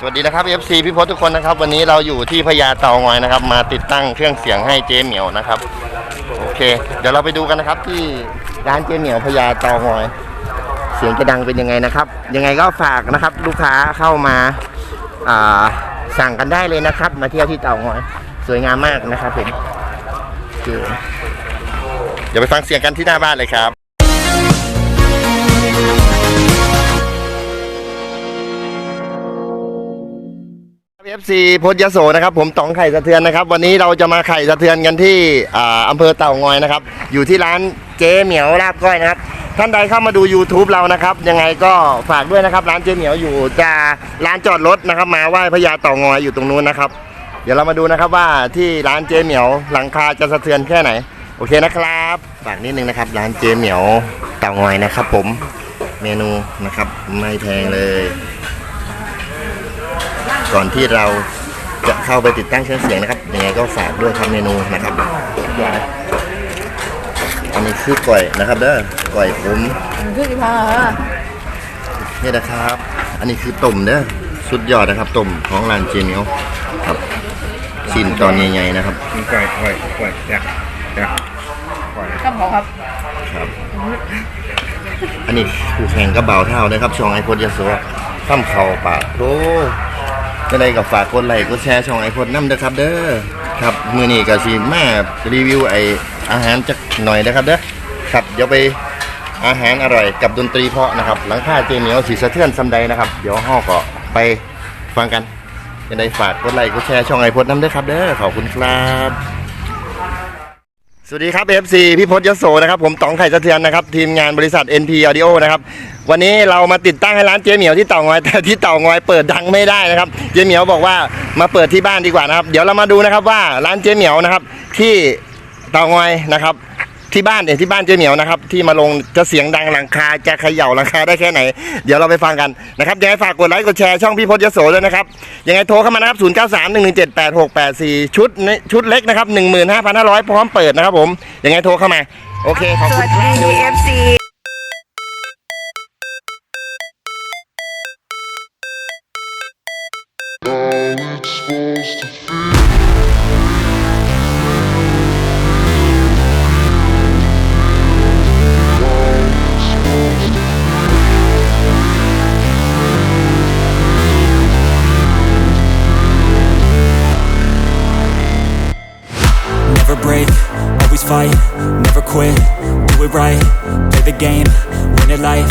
สวัสดีนะครับ FC พี่พศทุกคนนะครับ วันนี้เราอยู่ที่พญาเต่างอยนะครับ มาติดตั้งเครื่องเสียงให้เจ๊เหมียวนะครับ โอเค เดี๋ยวเราไปดูกันนะครับ ที่ร้านเจ๊เหมียวพญาเต่างอย เสียงจะดังเป็นยังไงนะครับ ยังไงก็ฝากนะครับ ลูกค้าเข้ามาอ่าสั่งกันได้เลยนะครับ มาเที่ยวที่เต่างอย สวยงามมากนะครับผมโอเคเดี๋ยวไปฟังเสียงกันที่หน้าบ้านเลยครับ เอฟซีพจยโสนะครับผมต๋องไข่สะเทือนนะครับ วันนี้เราจะมาไข่สะเทือนกันที่อ่าอำเภอเต่างอยนะครับ อยู่ที่ร้านเจ๊เหมียวลาบก้อยนะครับ ท่านใดเข้ามาดู YouTube เรานะครับ ยังไงก็ฝากด้วยนะครับ ร้านเจ๊เหมียวอยู่จะร้านจอดรถนะครับ มาไหว้พญาเต่างอยอยู่ตรงนู้นนะครับ เดี๋ยวเรามาดูนะครับว่าที่ร้านเจ๊เหมียวหลังคาจะสะเทือนแค่ไหน โอเคนะครับฝากนิดนึงนะครับ ร้านเจ๊เหมียวเต่างอยนะครับ ผมเมนูนะครับไม่แพงเลย ก่อนที่เราจะเข้าไปติดตั้งเครื่องเสียงนะครับยังไงก็ฝากด้วยครับเมนูนะครับอันนี้คือก่อยนะครับเด้อก่อยผมขึ้นอีกพังเหรอนี่นะครับ อันนี้คือต้มเด้อสุดยอดนะครับต้มของร้านเจเนียวครับชิ้นตอนใหญ่ๆนะครับมีไก่ไก่ไก่แยกแยกไก่ครับผมครับครับ อันนี้คือแข่งกระเบาเท่านะครับช่องไอพดยาโสข้ามเข่าปากโอ้ จะได้กับฝากกดไลค์กดแชร์ช่องไอพดน้ำเด้อครับ เด้อครับมือนี้ก็สิมารีวิวไออาหารจักหน่อยนะครับเด้อครับเดี๋ยวไปอาหารอร่อยกับดนตรีเพราะนะครับหลังคาเจเหนียวสีสะเทือนซำใดนะครับ เดี๋ยวห่อก็ไปฟังกันจะได้ฝากกดไลค์กดแชร์ช่องไอพดน้ำเด้อครับเด้อขอบคุณครับ สวัสดีครับ FC พี่พจน์ยโสนะครับผมต๋องไข่สะเทือนนะครับทีมงานบริษัท NP Audio นะครับวันนี้เรามาติดตั้งให้ร้านเจ๊เหมียวที่เต่างอยแต่ที่เต่างอยเปิดดังไม่ได้นะครับเจ๊เหมียวบอกว่ามาเปิดที่บ้านดีกว่านะครับ เดี๋ยวเรามาดูนะครับว่าร้านเจ๊เหมียวนะครับที่เต่างอยนะครับ ที่บ้านเนี่ยที่บ้านเจ๊เหมียวนะครับ ที่มาลงจะเสียงดังหลังคาจะเขย่าหลังคาได้แค่ไหน เดี๋ยวเราไปฟังกันนะครับยังไงฝากกดไลค์กดแชร์ช่องพี่พจน์ยโสด้วยนะครับยังไงโทรเข้ามานะครับ0 9 3 1 1 7 8 6 8 4ชุดในชุดเล็กนะครับ15,500พร้อมเปิดนะครับผมยังไงโทรเข้ามาโอเคขอบสคุวัณสครับดี FC never quit, do it right, play the game, win it life,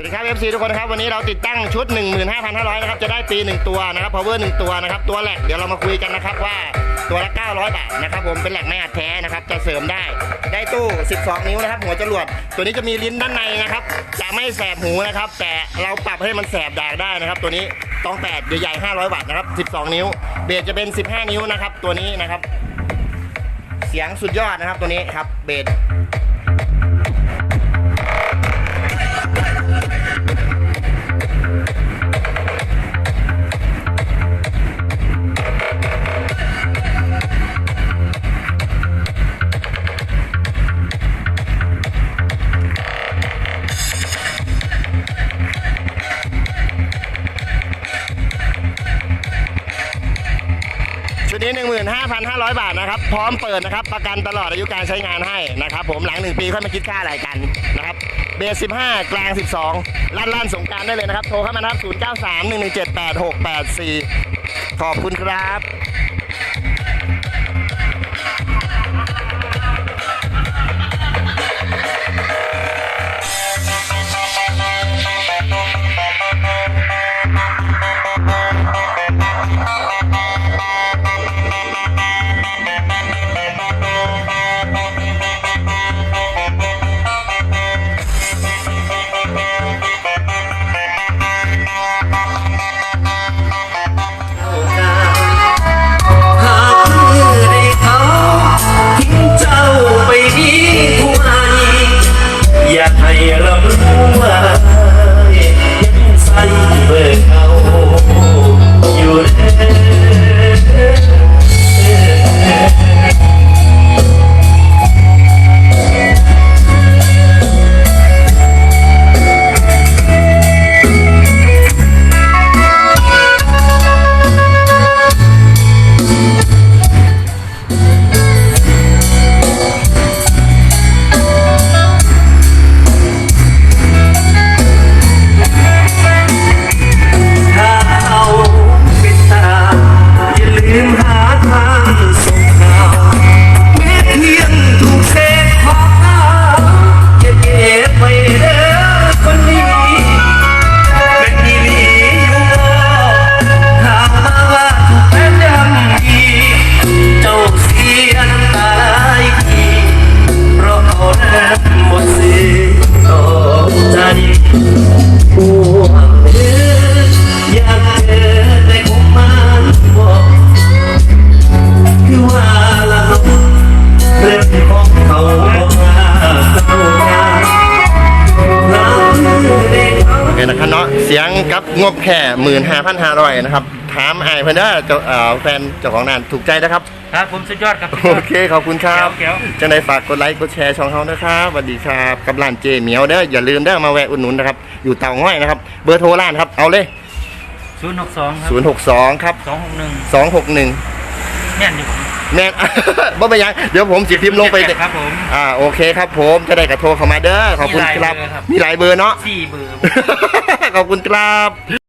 วัสดีครับ FC ทุกคนนะครับ วันนี้เราติดตั้งชุด 15,500 นะครับ จะได้ปี 1 ตัวนะครับ power 1 ตัวนะครับ ตัวแหลกเดี๋ยวเรามาคุยกันนะครับว่าตัวละ 900 บาทนะครับผมเป็นแหลกไม่อัดแท้นะครับ จะเสริมได้ได้ตู้ 12 นิ้วนะครับ หัวจรวด ตัวนี้จะมีลิ้นด้านในนะครับ จะไม่แสบหูนะครับ แต่เราปรับให้มันแสบดากได้นะครับ ตัวนี้ตองแปดใหญ่ๆ500 วัตต์นะครับ 12 นิ้ว เบสจะเป็น 15 นิ้วนะครับ ตัวนี้นะครับ เสียงสุดยอดนะครับ ตัวนี้ครับ เบส ชุดนี้15,500 บาทนะครับ พร้อมเปิดนะครับ ประกันตลอดอายุการใช้งานให้นะครับ ผมหลัง 1 ปีค่อยมาคิดค่าอะไรกันนะครับ เบส15 กลาง 12 ลั่นลั่นสงการได้เลยนะครับ โทรเข้ามานะครับ 0931178684 ขอบคุณครับ งบแค่หมื่นห้าพันห้าร้อยนะครับ ถามไอ้เพื่อนเด้อเจ้าเอ่อแฟนเจ้าของร้านถูกใจนะครับ ครับผมสุดยอดครับโอเค ขอบคุณครับแก้วจังไดฝากกดไลค์ กดแชร์ช่องเขานะครับสวัสดีครับกับร้านเจเหมียวเด้ออย่าลืมเด้อมาแวะอุดหนุนนะครับ อยู่เตาง่อยนะครับ เบอร์โทรร้านครับ เอาเลย ศูนย์หกสองครับ062 ครับ สองหกหนึ่ง261 แม่นอยู่ผม แม่นบ่เป็นหยังเดี๋ยวผมสิพิมพ์ลงไป ครับผม อ่าโอเคครับผมจะได้กระโทรเข้ามาเด้อขอบคุณครับมีหลายเบอร์ครับมีหลายเบอร์เนาะ สี่เบอร์ ขอบคุณครับ